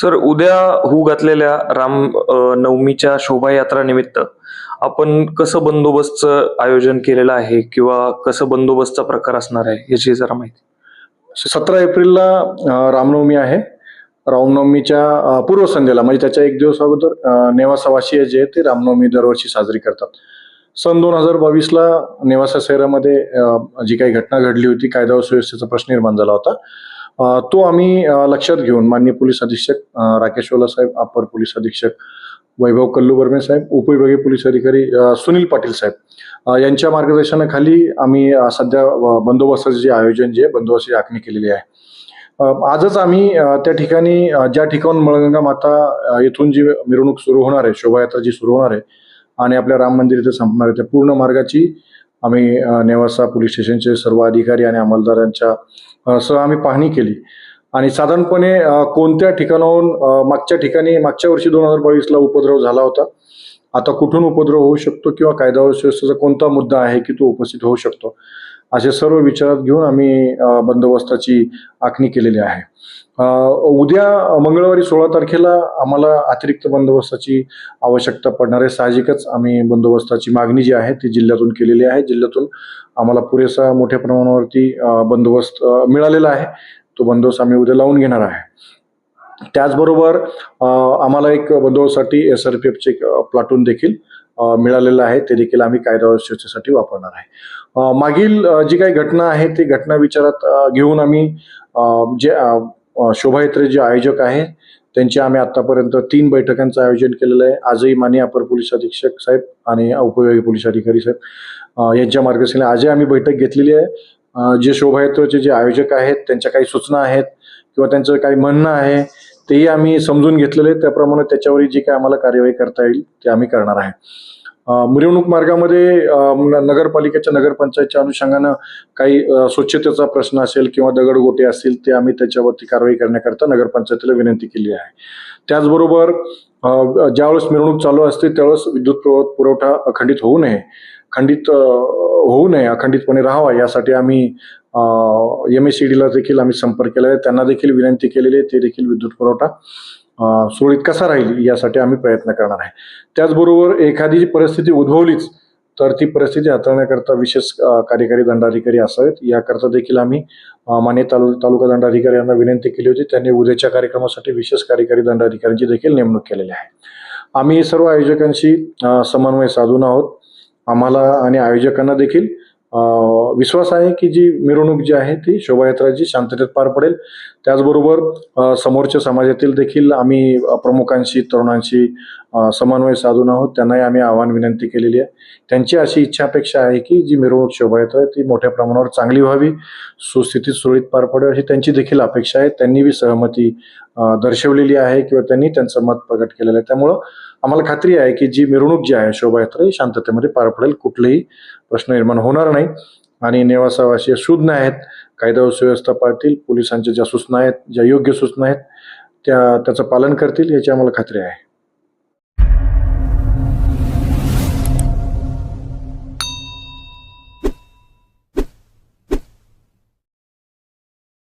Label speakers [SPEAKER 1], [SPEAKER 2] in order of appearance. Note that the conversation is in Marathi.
[SPEAKER 1] सर उद्या होऊ घातलेल्या राम नवमीच्या शोभायात्रा निमित्त आपण कसं बंदोबस्त आयोजन केलेलं आहे किंवा कसं बंदोबस्तचा प्रकार असणार आहे याची जरा माहिती
[SPEAKER 2] सतरा एप्रिलला रामनवमी आहे रामनवमीच्या पूर्वसंध्येला म्हणजे त्याच्या एक दिवस अगोदर नेवासावासीय जे ते रामनवमी दरवर्षी साजरी करतात सन दोन हजार बावीसला नेवासा शहरामध्ये जी काही घटना घडली होती कायदा सुव्यवस्थेचा प्रश्न निर्माण झाला होता तो आम्ही लक्षात घेऊन मान्य पोलीस अधीक्षक राकेश साहेब अपर पोलीस अधीक्षक वैभव कल्लू बर्मे साहेब उपविभागीय पोलीस अधिकारी सुनील पाटील साहेब यांच्या मार्गदर्शनाखाली आम्ही सध्या बंदोबस्ताचे जे आयोजन जे बंदोबस्ताची आखणी केलेली आहे आजच आम्ही त्या ठिकाणी ज्या ठिकाणून मळगंगा माता येथून जी मिरवणूक सुरू होणार आहे शोभायात्रा जी सुरू होणार आहे आणि आपल्या राम मंदिर इथे संपणार आहे त्या पूर्ण मार्गाची आम्ही नेवासा पोलीस स्टेशनचे सर्व अधिकारी आणि अंमलदारांच्या सह आम्ही पाहणी केली आणि साधारणपणे कोणत्या ठिकाणाहून मागच्या ठिकाणी मागच्या वर्षी दोन हजार बावीसला उपद्रव झाला होता आता कुठून उपद्रव होऊ शकतो किंवा कायदा व्यवस्थेचा कोणता मुद्दा आहे की तो उपस्थित होऊ शकतो असे सर्व विचारात घेऊन आम्ही बंदोबस्ताची आखणी केलेली आहे उद्या मंगळवारी सोळा तारखेला आम्हाला अतिरिक्त बंदोबस्ताची आवश्यकता पडणार आहे साहजिकच आम्ही बंदोबस्ताची मागणी जी आहे ती जिल्ह्यातून केलेली आहे जिल्ह्यातून आम्हाला पुरेसा मोठ्या प्रमाणावरती बंदोबस्त मिळालेला आहे तो बंदोबस्त आम्ही उद्या लावून घेणार आहे त्याचबरोबर आम्हाला एक बंदोबस्तासाठी एस आर पी एफचे प्लाटून देखील मिळालेलं आहे ते देखील आम्ही कायदा चर्चेसाठी वापरणार आहे मागील जी काही घटना आहे ती घटना विचारात घेऊन आम्ही जे शोभायात्रे जे आयोजक आहे त्यांच्या आम्ही आतापर्यंत तीन बैठकांचं आयोजन केलेलं आहे आजही माने अपर पोलीस अधीक्षक साहेब आणि उपयोगी पोलीस अधिकारी साहेब यांच्या मार्गदर्शनाने आजही आम्ही बैठक घेतलेली आहे जे शोभायात्रेचे जे आयोजक आहेत त्यांच्या काही सूचना आहेत किंवा त्यांचं काही म्हणणं आहे तेही आम्ही समजून घेतलेले त्याप्रमाणे त्याच्यावर जी काय आम्हाला कार्यवाही करता येईल ते आम्ही करणार आहे मिरवणूक मार्गामध्ये नगरपालिकेच्या नगरपंचायतच्या अनुषंगानं काही स्वच्छतेचा प्रश्न असेल किंवा दगड गोटे असतील ते आम्ही त्याच्यावरती कारवाई करण्याकरता नगरपंचायतीला विनंती केली आहे त्याचबरोबर ज्यावेळेस मिरवणूक चालू असते त्यावेळेस विद्युत पुरवठा अखंडित होऊ नये खंडित होऊ नये अखंडितपणे राहावा यासाठी आम्ही एम एस सी डीला देखील आम्ही संपर्क केला आहे त्यांना देखील विनंती केलेली आहे ते देखील विद्युत पुरवठा सुरळीत कसा राहील यासाठी आम्ही प्रयत्न करणार आहे त्याचबरोबर एखादी जी परिस्थिती उद्भवलीच तर ती परिस्थिती हाताळण्याकरता विशेष कार्यकारी दंडाधिकारी असावेत याकरता देखील आम्ही माने तालु तालुका दंडाधिकारी यांना विनंती केली होती त्यांनी उद्याच्या कार्यक्रमासाठी विशेष कार्यकारी दंडाधिकाऱ्यांची देखील नेमणूक केलेली आहे आम्ही सर्व आयोजकांशी समन्वय साधून आहोत आम्हाला आणि आयोजकांना देखील विश्वास आहे की जी मिरवणूक जी आहे ती शोभायात्रा जी शांततेत पार पडेल त्याचबरोबर समोरच्या समाजातील देखील आम्ही प्रमुखांशी तरुणांशी समन्वय साधून आहोत त्यांनाही आम्ही आव्हान विनंती केलेली आहे त्यांची अशी इच्छा अपेक्षा आहे की जी मिरवणूक शोभायात्रा ती मोठ्या प्रमाणावर चांगली व्हावी सुस्थितीत सुरळीत पार पडेल अशी त्यांची देखील अपेक्षा आहे त्यांनी बी सहमती दर्शवलेली आहे किंवा त्यांनी त्यांचं मत प्रकट केलेलं आहे त्यामुळं आम्हाला खात्री आहे की जी मिरवणूक जी आहे शोभायात्रा ही शांततेमध्ये पार पडेल कुठलेही प्रश्न निर्माण होणार नाही आणि नेवासावासी सूचना आहेत कायदा व सुव्यवस्था पाळतील पोलिसांच्या ज्या सूचना आहेत ज्या योग्य सूचना आहेत त्या त्याचं पालन करतील याची आम्हाला खात्री आहे